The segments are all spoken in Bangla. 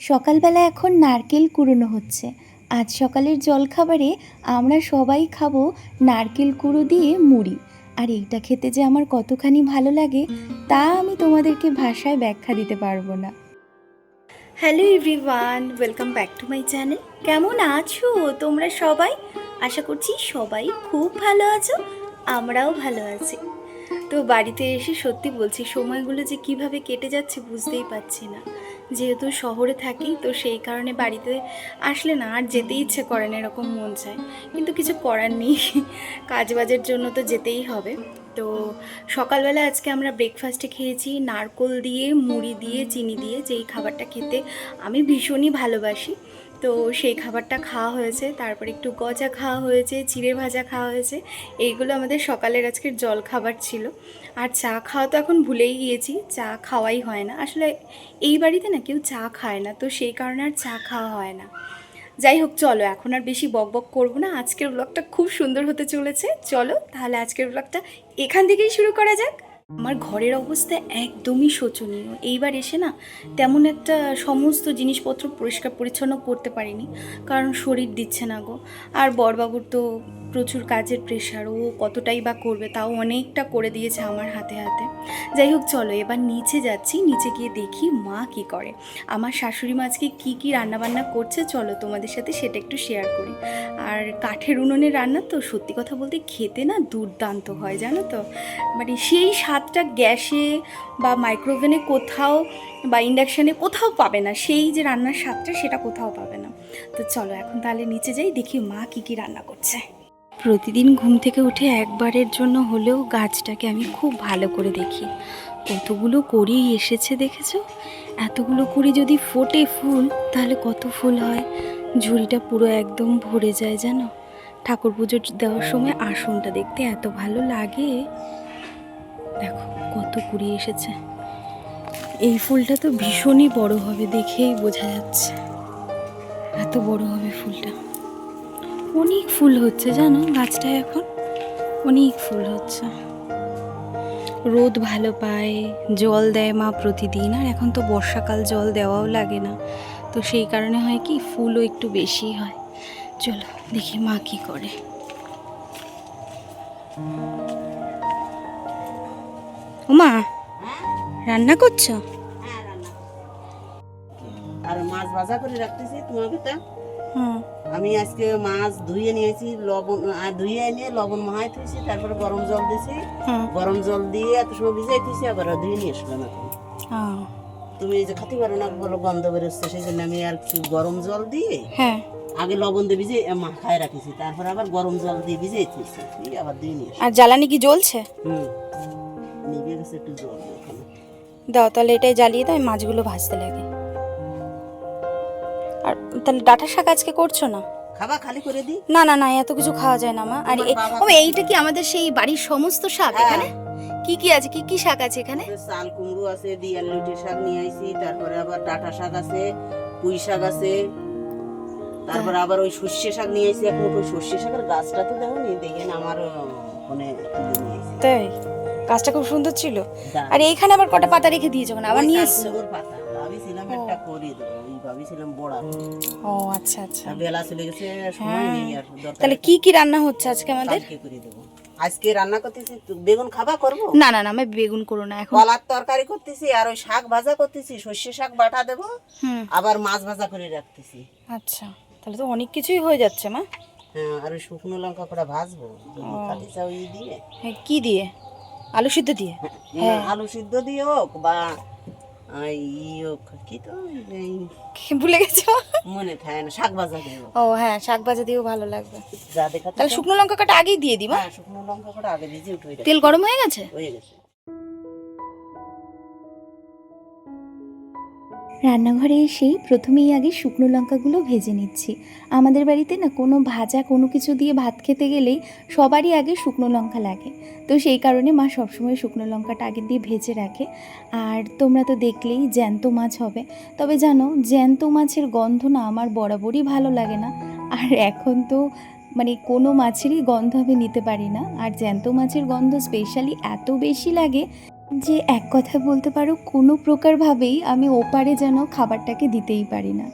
সকালবেলা এখন নারকেল কুড়োনো হচ্ছে। আজ সকালের জলখাবারে আমরা সবাই খাব নারকেল কুড়ো দিয়ে মুড়ি। আর এইটা খেতে যে আমার কতখানি ভালো লাগে, তা আমি তোমাদেরকে ভাষায় ব্যাখ্যা দিতে পারব না। Hello everyone welcome back to my channel কেমন আছো তোমরা সবাই? আশা করছি সবাই খুব ভালো আছো। আমরাও ভালো আছি। তো বাড়িতে এসে সত্যি বলছি, সময়গুলো যে কীভাবে কেটে যাচ্ছে বুঝতেই পারছি না। যেহেতু শহরে থাকি, তো সেই কারণে বাড়িতে আসলে না, আর যেতে ইচ্ছে করে না, এরকম মন চায়। কিন্তু কিছু করার নেই কাজ বাজের জন্য তো যেতেই হবে। তো সকালবেলা আজকে আমরা ব্রেকফাস্টে খেয়েছি, নারকোল দিয়ে, মুড়ি দিয়ে, চিনি দিয়ে, যেই খাবারটা খেতে আমি ভীষণই ভালোবাসি। তো সেই খাবারটা খাওয়া হয়েছে। তারপর একটু গজা খাওয়া হয়েছে, চিড়ে ভাজা খাওয়া হয়েছে। এইগুলো আমাদের সকালের আজকের জল খাবার ছিল। আর চা খাওয়া তো এখন ভুলেই গিয়েছি, চা খাওয়াই হয় না। আসলে এই বাড়িতে না কেউ চা খায় না, তো সেই কারণে আর চা খাওয়া হয় না। যাই হোক, চলো এখন আর বেশি বক বক করব না। আজকের ব্লগটা খুব সুন্দর হতে চলেছে। চলো তাহলে আজকের ব্লগটা এখান থেকেই শুরু করা যাক। আমার ঘরের অবস্থা একদমই শোচনীয়। এইবার এসে না তেমন একটা সমস্ত জিনিসপত্র পরিষ্কার পরিচ্ছন্ন করতে পারিনি, কারণ শরীর দিচ্ছে না গো। আর বরবাবুর তো প্রচুর কাজের প্রেশার ও কতটাই বা করবে তাও অনেকটা করে দিয়েছে আমার হাতে হাতে। যাই হোক, চলো এবার নিচে যাচ্ছি, নিচে গিয়ে দেখি মা কি করে। আমার শাশুড়ি মা আজকে কী কী রান্নাবান্না করছে, চলো তোমাদের সাথে সেটা একটু শেয়ার করি। আর কাঠের উনুনে রান্না তো সত্যি কথা বলতে খেতে না দুর্দান্ত হয়, জানো তো? মানে সেই স্বাদটা গ্যাসে বা মাইক্রোওভেনে কোথাও বা ইন্ডাকশানে কোথাও পাবে না। সেই যে রান্নার স্বাদটা সেটা কোথাও পাবে না। তো চলো এখন তাহলে নিচে যাই, দেখি মা কী কী রান্না করছে। প্রতিদিন ঘুম থেকে উঠে একবারের জন্য হলেও গাছটাকে আমি খুব ভালো করে দেখি। কতগুলো করেই এসেছে দেখেছ? এতগুলো করে যদি ফোটে ফুল, তাহলে কত ফুল হয়? ঝুড়িটা পুরো একদম ভরে যায় জানো? ঠাকুর পুজো দেওয়ার সময় আসনটা দেখতে এত ভালো লাগে। দেখো, কত কুড়ি এসেছে। এই ফুলটা তো ভীষণই বড় হবে দেখেই বোঝা যাচ্ছে। এত বড় হবে ফুলটা। অনেক ফুল হচ্ছে, জানো, গাছটায় এখন অনেক ফুল হচ্ছে। রোদ ভালো পায়, জল দেয় মা প্রতিদিন, আর এখন তো বর্ষাকাল, জল দেওয়াও লাগে না। তো সেই কারণে হয় কি, ফুলও একটু বেশি হয়। চলো, দেখি মা কি করে। মা রান্না করছ? আর মাছ ভাজা করে রাখতেছি তোমাকে তা। হুম। আমি আজকে মাছ ধুয়ে নিয়েছি লবণ আর ধুয়ে এনে লবণ মাহাই থুইছি তারপরে গরম জল দিয়েছি গরম জল দিয়ে এত সময় ভিজাই থুইছি আবার ধুয়ে নিয়ে আসলাম এখন তুমি। যে খাতে পারো না বলো গন্ধ বেরোচ্ছে সেই জন্য আমি আর একটু গরম জল দিয়ে হ্যাঁ। আগে লবণ দিয়ে ভিজে মাখায় রাখিছি। তারপর আবার গরম জল দিয়ে ভিজে থুইছি আবার ধুয়ে নিয়ে আর জ্বালানি কি জ্বলছে? হুম। নিভে গেছে একটু জল ওখানে দাও তাহলে এটাই জ্বালিয়ে দাও মাছগুলো ভাজতে লাগে। আর তাহলে ডাটা শাক আজকে করছ না? খাবা খালি করে দিই? না না না এত কিছু খাওয়া যায় না মা। আর ও এইটা কি আমাদের সেই বাড়ির সমস্ত শাক হ্যাঁ। এখানে? কি কি আছে? কি কি শাক আছে এখানে? চাল কুমড়ো আছে দিয়াল লুটে শাক নিয়ে আইছি তারপরে আবার ডাঁটা শাক আছে পুঁই শাক আছে তারপরে আবার ওই সর্ষে শাক নিয়ে আইছি এখন ওই সর্ষে শাকের গাছটা তো দেখো নি দেখেন আমার ফোনে তুলে নিয়ে আইছি। তাই? গাছটা খুব সুন্দর ছিল। আর এইখানে আবার কটা পাতা রেখে দিয়েছ কেন আবার নিয়ে এসছো? পাতা। ভাবিছিলাম একটা করে দেবো। ভাবিছিলাম বড়া। ও আচ্ছা আচ্ছা। বেলা চলে গেছে সময় নেই আর তাহলে কি কি রান্না হচ্ছে আজকে আমাদের? করে দেবো। আজকে রান্না করতেছি বেগুন খাবা করব? না না না আমি বেগুন করো না এখন। কলার তরকারি করতেছি আর ওই শাক ভাজা করতেছি সর্ষে শাক বাটা দেবো আবার মাছ ভাজা করে রাখতেছি। আচ্ছা তাহলে তো অনেক কিছুই হয়ে যাচ্ছে মা। হ্যাঁ আর ওই শুকনো লঙ্কা কটা ভাজবো যদি খালি দিয়ে। হ্যাঁ, কি দিয়ে? আলু সিদ্ধ দিয়ে? হ্যাঁ, আলু সিদ্ধ দিয়ে হোক বা ভুলে গেছো? মনে থাকে না শাক ভাজা দিয়ে ও হ্যাঁ শাক ভাজা দিয়েও ভালো লাগবে। তাহলে শুকনো লঙ্কা কাটা আগেই দিয়ে দিবা হ্যাঁ শুকনো লঙ্কা কাটা আগে তেল গরম হয়ে গেছে? হয়ে গেছে। রান্নাঘরে এসেই প্রথমেই আগে শুকনো লঙ্কাগুলো ভেজে নিচ্ছি। আমাদের বাড়িতে না কোনো ভাজা কোনো কিছু দিয়ে ভাত খেতে গেলেই সবারই আগে শুকনো লঙ্কা লাগে। তো সেই কারণে মা সবসময় শুকনো লঙ্কাটা আগে দিয়ে ভেজে রাখে। আর তোমরা তো দেখলেই জ্যান্ত মাছ হবে। তবে জানো, জ্যান্ত মাছের গন্ধ না আমার বরাবরই ভালো লাগে না। আর এখন তো মানে কোনো মাছেরই গন্ধ আমি নিতে পারি না। আর জ্যান্ত মাছের গন্ধ স্পেশালি এত বেশি লাগে যে এক কথা বলতে পারো কোনো প্রকারভাবেই আমি ওপারে যেন খাবারটাকে দিতেই পারি না।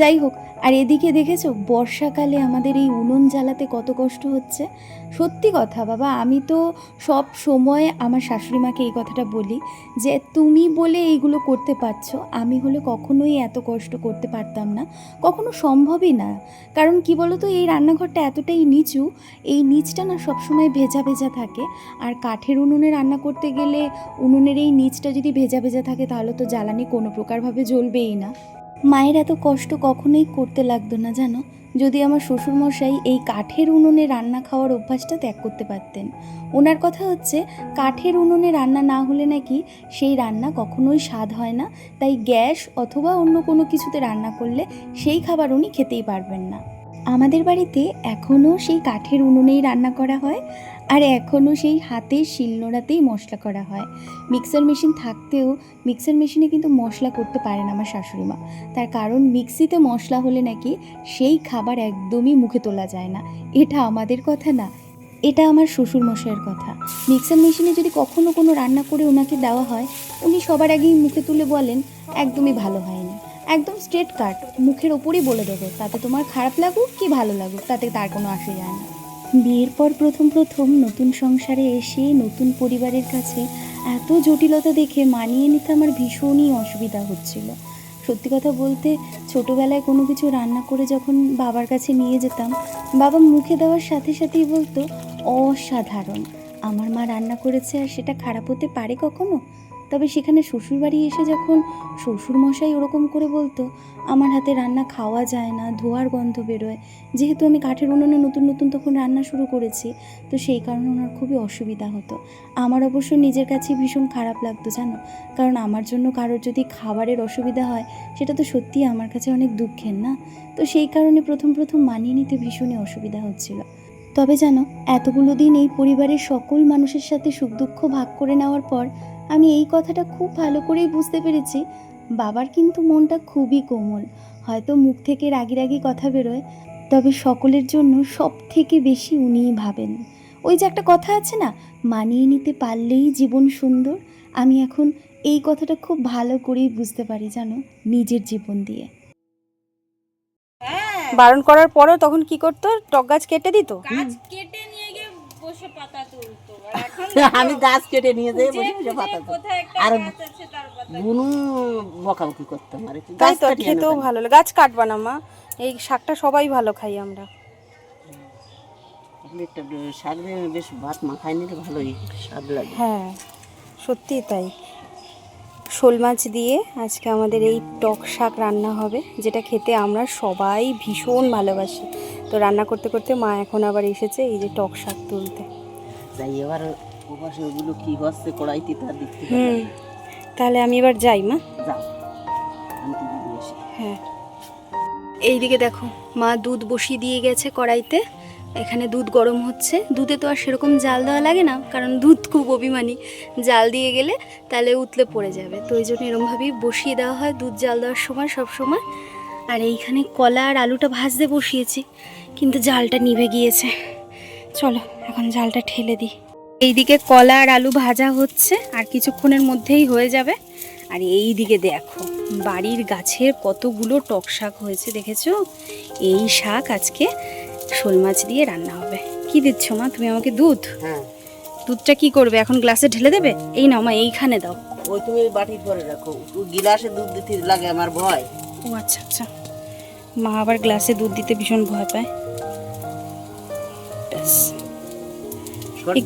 যাই হোক, আর এদিকে দেখেছ, বর্ষাকালে আমাদের এই উনুন জ্বালাতে কত কষ্ট হচ্ছে? সত্যি কথা বাবা, আমি তো সব সময় আমার শাশুড়ি মাকে এই কথাটা বলি যে, তুমি বলে এইগুলো করতে পারছ, আমি হলে কখনোই এত কষ্ট করতে পারতাম না। কখনো সম্ভবই না। কারণ কি বলো তো এই রান্নাঘরটা এতটাই নিচু, এই নিচটা না সবসময় ভেজা ভেজা থাকে। আর কাঠের উনুনে রান্না করতে গেলে উনুনের এই নিচটা যদি ভেজা ভেজা থাকে, তাহলে তো জ্বালানি কোনো প্রকারভাবে জ্বলবেই না। মায়ের এত কষ্ট কখনোই করতে লাগতো না, জানো? যদি আমার শ্বশুরমশাই এই কাঠের উনুনে রান্না খাওয়ার অভ্যাসটা ত্যাগ করতে পারতেন। ওনার কথা হচ্ছে, কাঠের উনুনে রান্না না হলে নাকি সেই রান্না কখনোই স্বাদ হয় না। তাই গ্যাস অথবা অন্য কোনো কিছুতে রান্না করলে সেই খাবার উনি খেতেই পারবেন না। আমাদের বাড়িতে এখনও সেই কাঠের উনুনেই রান্না করা হয়। আর এখনও সেই হাতের শিলনোড়াতেই মশলা করা হয়। মিক্সার মেশিন থাকতেও মিক্সার মেশিনে কিন্তু মশলা করতে পারে না আমার শাশুড়ি মা। তার কারণ মিক্সিতে মশলা হলে নাকি সেই খাবার একদমই মুখে তোলা যায় না। এটা আমাদের কথা না, এটা আমার শ্বশুর মশাইয়ের কথা। মিক্সার মেশিনে যদি কখনও কোনো রান্না করে ওনাকে দেওয়া হয়, উনি সবার আগেই মুখে তুলে বলেন, একদমই ভালো হয়নি। একদম স্ট্রেট কাট মুখের ওপরই বলে দেবে, তাতে তোমার খারাপ লাগুক কি ভালো লাগুক, তাতে তার কোনো আসে যায় না। বিয়ের পর প্রথম প্রথম নতুন সংসারে এসে নতুন পরিবারের কাছে এত জটিলতা দেখে মানিয়ে নিতে আমার ভীষণই অসুবিধা হচ্ছিল। সত্যি কথা বলতে, ছোটোবেলায় কোনো কিছু রান্না করে যখন বাবার কাছে নিয়ে যেতাম, বাবা মুখে দেওয়ার সাথে সাথেই বলতো, অসাধারণ। আমার মা রান্না করেছে আর সেটা খারাপ হতে পারে কখনো? তবে সেখানে শ্বশুরবাড়ি এসে যখন শ্বশুরমশাই ওরকম করে বলতো, আমার হাতে রান্না খাওয়া যায় না, ধোয়ার গন্ধ বেরোয়। যেহেতু আমি কাঠের উনুনে নতুন নতুন তখন রান্না শুরু করেছি, তো সেই কারণে ওনার খুবই অসুবিধা হতো। আমার অবশ্য নিজের কাছে ভীষণ খারাপ লাগতো, জানো? কারণ আমার জন্য কারোর যদি খাবারের অসুবিধা হয়, সেটা তো সত্যিই আমার কাছে অনেক দুঃখের, না? তো সেই কারণে প্রথম প্রথম মানিয়ে নিতে ভীষণই অসুবিধা হচ্ছিল। তবে জানো, এতগুলো দিন এই পরিবারের সকল মানুষের সাথে সুখ দুঃখ ভাগ করে নেওয়ার পর আমি এই কথাটা খুব ভালো করেই বুঝতে পেরেছি। বাবার কিন্তু মনটা খুবই কোমল। হয়তো মুখ থেকে রাগি রাগি কথা বেরোয় তবে সকলের জন্য সব থেকে বেশি উনিই ভাবেন। ওই যে একটা কথা আছে না মানিয়ে নিতে পারলেই জীবন সুন্দর। আমি এখন এই কথাটা খুব ভালো করেই বুঝতে পারি জানো নিজের জীবন দিয়ে। বারণ করার পরেও তখন কি করতো? টক গাছ কেটে দিত? গাছ কেটে নিয়ে গিয়ে বসে পাতা তুলতো আর এখন আমি গাছ কেটে নিয়ে যাই বসে বসে যে পাতা। আর বুনু বকাবকি করতাম আর কি। তাই গাছ তো খেতেও ভালো লাগে। গাছ কাটবা না মা। এই শাকটা সবাই ভালো খাই আমরা। একটা শাক দিয়ে বেশ ভাত মাখায় নিলে ভালোই স্বাদ লাগে। হ্যাঁ সত্যি তাই। শোল মাছ দিয়ে আজকে আমাদের এই টক শাক রান্না হবে যেটা খেতে আমরা সবাই ভীষণ ভালোবাসি। তো রান্না করতে করতে মা এখন আবার এসেছে এই যে টক শাক তুলতে। যাই এবার ওপাশে ওগুলো কি হচ্ছে কড়াইতে তার থেকে হুম তাহলে আমি এবার যাই মা। যাও আমি তুলে দিয়ে আসি। হ্যাঁ। এইদিকে দেখো মা দুধ বসিয়ে দিয়ে গেছে কড়াইতে। এখানে দুধ গরম হচ্ছে। দুধে তো আর সেরকম জাল দেওয়া লাগে না কারণ দুধ খুব অভিমানী। জাল দিয়ে গেলে তাহলে উতলে পড়ে যাবে। তো ওই জন্য এরমভাবেই বসিয়ে দেওয়া হয় দুধ জাল দেওয়ার সময় সব সময়। আর এইখানে কলা আর আলুটা ভাজতে বসিয়েছি কিন্তু জালটা নিভে গিয়েছে। চলো এখন জালটা ঠেলে দিই। এইদিকে কলা আর আলু ভাজা হচ্ছে আর কিছুক্ষণের মধ্যেই হয়ে যাবে। আর এই দিকে দেখো বাড়ির গাছের কতগুলো টক শাক হয়েছে দেখেছ? এই শাক আজকে শোল মাছ দিয়ে রান্না হবে। কি দিচ্ছ মা? তুমি আমাকে দুধ? হ্যাঁ। দুধটা কি করবে? এখন গ্লাসে ঢেলে দেবে? এই নাও মা এইখানে দাও। ওই তুমি বাটির পরে রাখো। ও গিলাসে দুধ দিতে লাগে আমার ভয়। ও আচ্ছা আচ্ছা। মা আবার গ্লাসে দুধ দিতে ভীষণ ভয় পায়।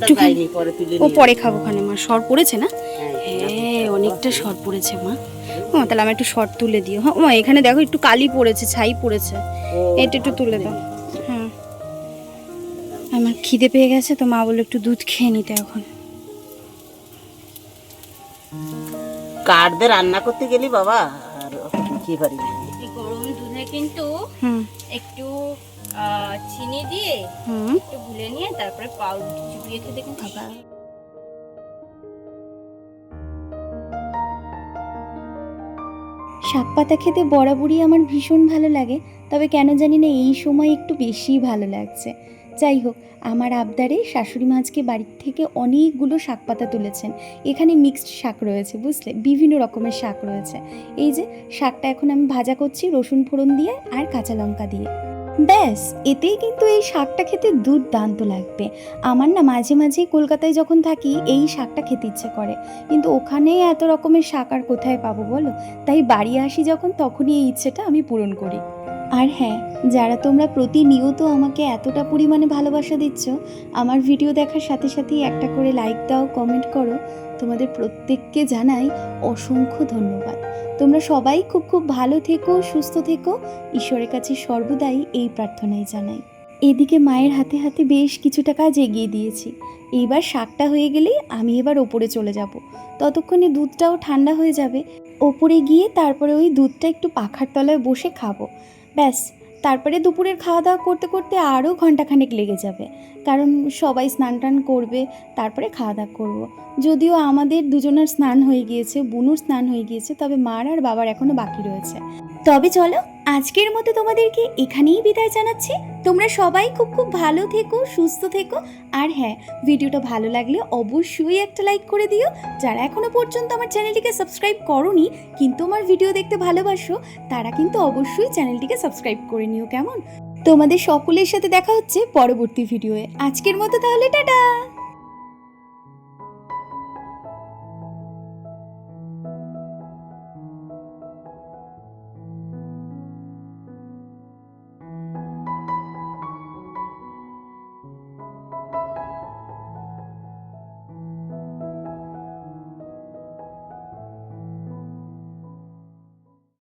তুলে ও পরে খাব ওখানে মা। সর পড়েছে না? হ্যাঁ, হ্যাঁ অনেকটা সর পড়েছে মা। ও তাহলে আমি একটু শর্ট তুলে দিও। হ্যাঁ ও মা, এখানে দেখো একটু কালি পড়েছে ছাই পড়েছে। এটা একটু তুলে দাও। হ্যাঁ। আমার খিদে পেয়ে গেছে তো মা বলল একটু দুধ খেয়ে নিতে এখন। দিয়ে রান্না করতে গেলি বাবা? আর কি পারি গরম দুধে কিন্তু হুম। একটু চিনি দিয়ে একটু গুলে নিয়ে তারপরে পাউরুটি চুবিয়ে খেতে কিন্তু। শাক পাতা খেতে বরাবরই আমার ভীষণ ভালো লাগে তবে কেন জানি না এই সময় একটু বেশিই ভালো লাগছে। যাই হোক, আমার আবদারে শাশুড়ি মাছকে বাড়ির থেকে অনেকগুলো শাক পাতা তুলেছেন। এখানে মিক্সড শাক রয়েছে, বুঝলে? বিভিন্ন রকমের শাক রয়েছে। এই যে, শাকটা এখন আমি ভাজা করছি রসুন ফোড়ন দিয়ে আর কাঁচা লঙ্কা দিয়ে। ব্যাস, এতেই কিন্তু এই শাকটা খেতে দুর্দান্ত লাগবে। আমার না মাঝে মাঝে কলকাতায় যখন থাকি, এই শাকটা খেতে ইচ্ছে করে। কিন্তু ওখানে এত রকমের শাক আর কোথায় পাবো বলো? তাই বাড়ি আসি যখন, তখনই এই ইচ্ছেটা আমি পূরণ করি। আর হ্যাঁ যারা তোমরা প্রতিনিয়ত আমাকে এতটা পরিমাণে ভালোবাসা দিচ্ছ, আমার ভিডিও দেখার সাথে সাথেই একটা করে লাইক দাও কমেন্ট করো। তোমাদের প্রত্যেককে জানাই অসংখ্য ধন্যবাদ। তোমরা সবাই খুব খুব ভালো থেকো, সুস্থ থেকো। ঈশ্বরের কাছে সর্বদাই এই প্রার্থনাই জানাই। এদিকে মায়ের হাতে হাতে বেশ কিছুটা কাজ এগিয়ে দিয়েছি। এইবার শাকটা হয়ে গেলেই আমি এবার ওপরে চলে যাব। ততক্ষণে দুধটাও ঠান্ডা হয়ে যাবে। ওপরে গিয়ে তারপরে ওই দুধটা একটু পাখার তলায় বসে খাব। ব্যাস, তারপরে দুপুরের খাওয়া দাওয়া করতে করতে আরও ঘন্টাখানেক লেগে যাবে। কারণ সবাই স্নান টান করবে, তারপরে খাওয়া দাওয়া করব। যদিও আমাদের দুজনের স্নান হয়ে গিয়েছে, বুনুর স্নান হয়ে গিয়েছে, তবে মার আর বাবার এখনও বাকি রয়েছে। তবে চলো, আজকের মতো তোমাদেরকে এখানেই বিদায় জানাচ্ছি। তোমরা সবাই খুব খুব ভালো থেকো, সুস্থ থেকো। আর হ্যাঁ ভিডিওটা ভালো লাগলে অবশ্যই একটা লাইক করে দিও। যারা এখনও পর্যন্ত আমার চ্যানেলটিকে সাবস্ক্রাইব করনি, কিন্তু আমার ভিডিও দেখতে ভালোবাসো, তারা কিন্তু অবশ্যই চ্যানেলটিকে সাবস্ক্রাইব করে নিও কেমন? তোমাদের সকলের সাথে দেখা হচ্ছে পরবর্তী ভিডিওয়ে। আজকের মতো তাহলে, টাটা!